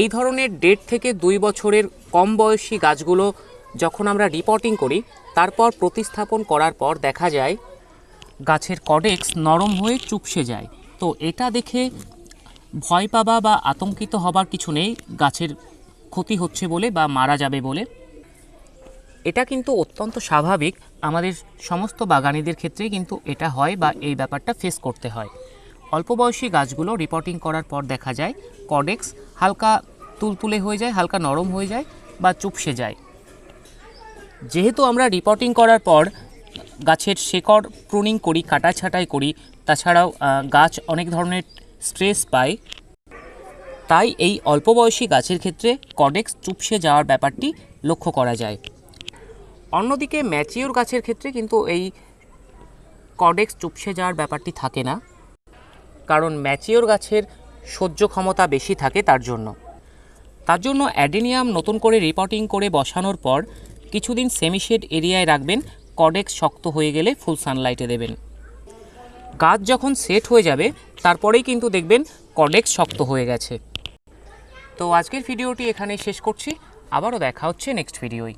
এই ধরনের দেড় থেকে দুই বছরের কম বয়সী গাছগুলো যখন আমরা রিপোর্টিং করি, তারপর প্রতিস্থাপন করার পর দেখা যায় গাছের কডেক্স নরম হয়ে চুপসে যায়। তো এটা দেখে ভয় পাবা বা আতঙ্কিত হবার কিছু নেই, গাছের ক্ষতি হচ্ছে বলে বা মারা যাবে বলে। এটা কিন্তু অত্যন্ত স্বাভাবিক। আমাদের সমস্ত বাগানীদের ক্ষেত্রেই কিন্তু এটা হয় বা এই ব্যাপারটা ফেস করতে হয়। অল্প বয়সী গাছগুলো রিপোর্টিং করার পর দেখা যায় কডেক্স হালকা তুলতুলে হয়ে যায়, হালকা নরম হয়ে যায় বা চুপসে যায়। যেহেতু আমরা রিপোর্টিং করার পর গাছের শেকড় প্রুনিং করি, কাটা ছাঁটাই করি, তাছাড়াও গাছ অনেক ধরনের স্ট্রেস পায়, তাই এই অল্প বয়সী গাছের ক্ষেত্রে কডেক্স চুপসে যাওয়ার ব্যাপারটি লক্ষ্য করা যায়। অন্যদিকে ম্যাচিওর গাছের ক্ষেত্রে কিন্তু এই কডেক্স চুপসে যাওয়ার ব্যাপারটি থাকে না, কারণ ম্যাচিওর গাছের সহ্য ক্ষমতা বেশি থাকে তার জন্য। তার জন্য অ্যাডেনিয়াম নতুন করে রিপোর্টিং করে বসানোর পর কিছুদিন সেমিশেড এরিয়ায় রাখবেন, কডেক্স শক্ত হয়ে গেলে ফুল সানলাইটে দেবেন। গাছ যখন সেট হয়ে যাবে, তারপরেই কিন্তু দেখবেন কডেক্স শক্ত হয়ে গেছে। তো আজকের ভিডিওটি এখানেই শেষ করছি। আবারও দেখা হচ্ছে নেক্সট ভিডিওয়।